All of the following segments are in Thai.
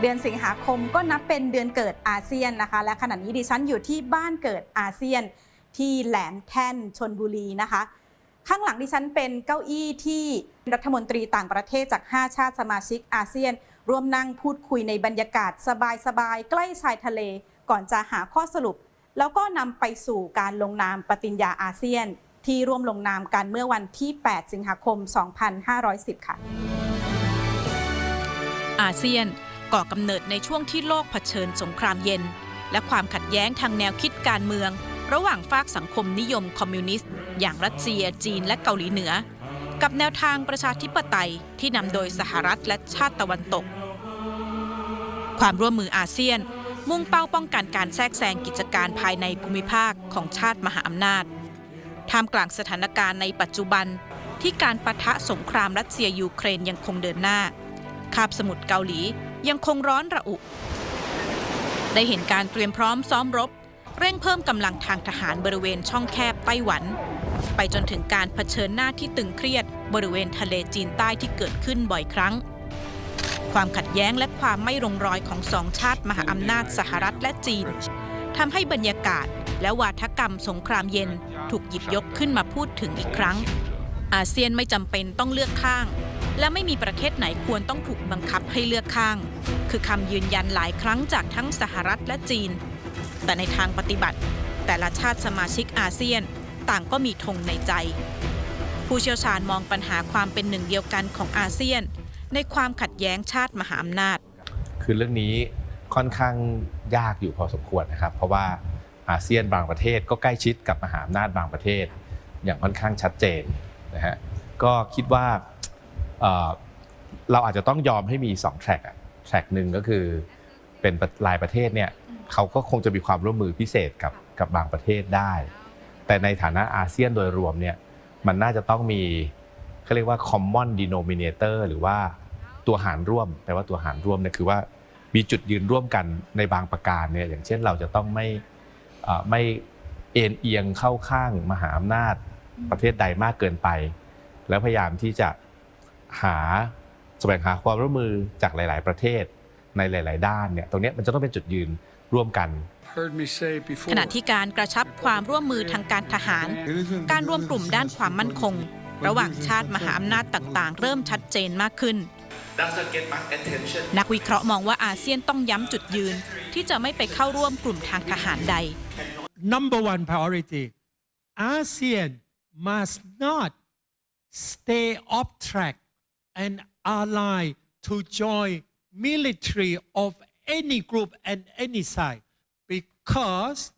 เดือนสิงหาคมก็นับเป็นเดือนเกิดอาเซียนนะคะ และขณะนี้ดิฉันอยู่ที่บ้านเกิดอาเซียน ที่แหลมแท่นชนบุรีนะคะ ข้างหลังดิฉันเป็นเก้าอี้ที่รัฐมนตรีต่างประเทศจาก 5 ชาติสมาชิกอาเซียน ร่วมนั่งพูดคุยในบรรยากาศสบายๆใกล้ชายทะเล ก่อนจะหาข้อสรุป แล้วก็นำไปสู่การลงนามปฏิญญาอาเซียน ที่ร่วมลงนามกันเมื่อวันที่ 8 สิงหาคม 2510 ค่ะ อาเซียน ก่อกำเนิดในช่วงที่โลกเผชิญสงครามเย็น และความขัดแย้งทางแนวคิดการเมือง ระหว่างฝากสังคมนิยมคอมมิวนิสต์ อย่างรัสเซีย จีน และเกาหลีเหนือ กับแนวทางประชาธิปไตยที่นำโดยสหรัฐและชาติตะวันตก ความร่วมมืออาเซียน มุ่งเป้าป้องกันการแทรกแซงกิจการภายในภูมิภาคของชาติมหาอำนาจท่ามกลางสถานการณ์ในปัจจุบันที่การปะทะสงครามรัสเซียยูเครนยังคงเดินหน้า คาบสมุทรเกาหลี ยังคงร้อนระอุ ได้เห็นการเตรียมพร้อมซ้อมรบ เร่งเพิ่มกำลังทางทหารบริเวณช่องแคบไต้หวัน ไปจนถึงการเผชิญหน้าที่ตึงเครียด บริเวณทะเลจีนใต้ที่เกิดขึ้นบ่อยครั้ง ความขัดแย้งและความไม่ลงรอยของสองชาติมหาอำนาจสหรัฐและจีนทำให้บรรยากาศและวาทกรรมสงครามเย็นถูกหยิบยกขึ้นมาพูดถึงอีกครั้ง อาเซียนไม่จำเป็นต้องเลือกข้าง และไม่มีประเทศไหนควรต้องถูกบังคับให้เลือกข้าง คือคำยืนยันหลายครั้งจากทั้งสหรัฐและจีน แต่ในทางปฏิบัติ แต่ละชาติสมาชิกอาเซียน ต่างก็มีธงในใจ ผู้เชี่ยวชาญมองปัญหาความเป็นหนึ่งเดียวกันของอาเซียน ในความขัดแย้งชาติมหาอำนาจ คือเรื่องนี้ค่อนข้างยากอยู่พอสมควรนะครับ เพราะว่าอาเซียนบางประเทศก็ใกล้ชิดกับมหาอำนาจบางประเทศ อย่างค่อนข้างชัดเจนนะฮะก็คิดว่า เอ่อเราอาจจะต้องยอมให้มี2แทร็กอะแทร็กหนึ่งก็คือเป็นรายประเทศเนี่ยเขาก็คงจะมีความร่วมมือพิเศษกับกับบางประเทศได้ แต่ในฐานะอาเซียนโดยรวมเนี่ยมันน่าจะต้องมีเขาเรียกว่า common denominator หรือว่าตัวหารร่วมแปลว่าตัวหารร่วมเนี่ยคือว่ามีจุดยืนร่วมกันในบางประการเนี่ยอย่างเช่นเราจะต้องไม่เอ่อไม่เอ็นเอียงเข้าข้างมหาอำนาจประเทศใดมากเกินไป แล้วพยายามที่จะ หาแสวงหาความร่วมมือจากหลาย ๆ ประเทศในหลาย ๆ ด้านเนี่ยตรงเนี้ยมันจะต้องเป็นจุดยืนร่วมกัน heard me say before. ขณะที่การกระชับความร่วมมือทางการทหาร การรวมกลุ่มด้านความมั่นคง ระหว่างชาติมหาอำนาจต่าง ๆ เริ่มชัดเจนมากขึ้น doesn't get much attention. นักวิเคราะห์มองว่าอาเซียนต้องย้ำจุดยืนที่จะไม่ไปเข้าร่วมกลุ่มทางทหารใด number one priority ASEAN must not stay off track and ally to join military of any group and any side because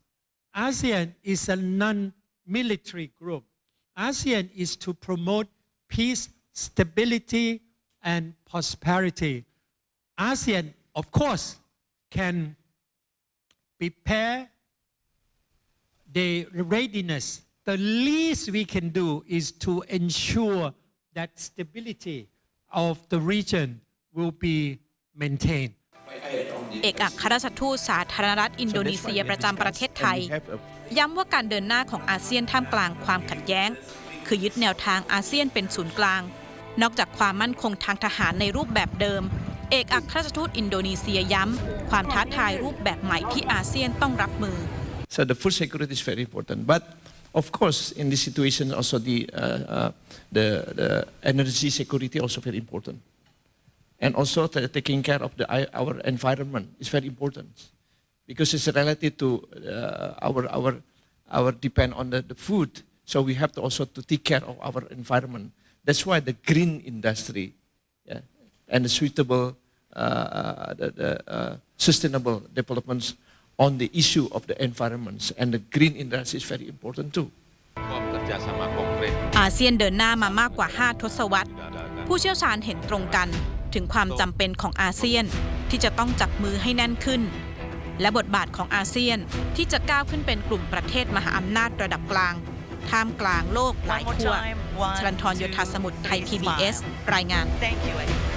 ASEAN is a non-military group. ASEAN is to promote peace, stability, and prosperity. ASEAN, of course, can prepare the readiness, the least we can do is to ensure that stability of the region will be maintained. เอกอัครราชทูตสาธารณรัฐอินโดนีเซียประจำประเทศไทย ย้ำว่าการเดินหน้าของอาเซียนท่ามกลางความขัดแย้ง คือยึดแนวทางอาเซียนเป็นศูนย์กลาง นอกจากความมั่นคงทางทหารในรูปแบบเดิม เอกอัครราชทูตอินโดนีเซียย้ำความท้าทายรูปแบบใหม่ที่อาเซียนต้องรับมือ So the food security is very important. But of course, in this situation, also the, uh, uh, the, the energy security also very important. And also ta- taking care of the, our environment is very important because it's related to uh, our, our, our depend on the, the food. So we have to also to take care of our environment. That's why the green industry yeah, and the suitable, uh, the, the, uh, sustainable developments on the issue of the environments and the green industry is very important too. ความ kerjasama konkret อาเซียนเดินหน้ามามากกว่า 5 ทศวรรษ ผู้เชี่ยวชาญเห็นตรงกัน ถึงความจำเป็นของอาเซียนที่จะต้องจับมือให้แน่นขึ้น และบทบาทของอาเซียนที่จะก้าวขึ้นเป็นกลุ่มประเทศมหาอำนาจระดับกลาง ท่ามกลางโลกหลายขั้วชลันทรโยธาสมุทรไทย PBS รายงาน Thank you, Eddie.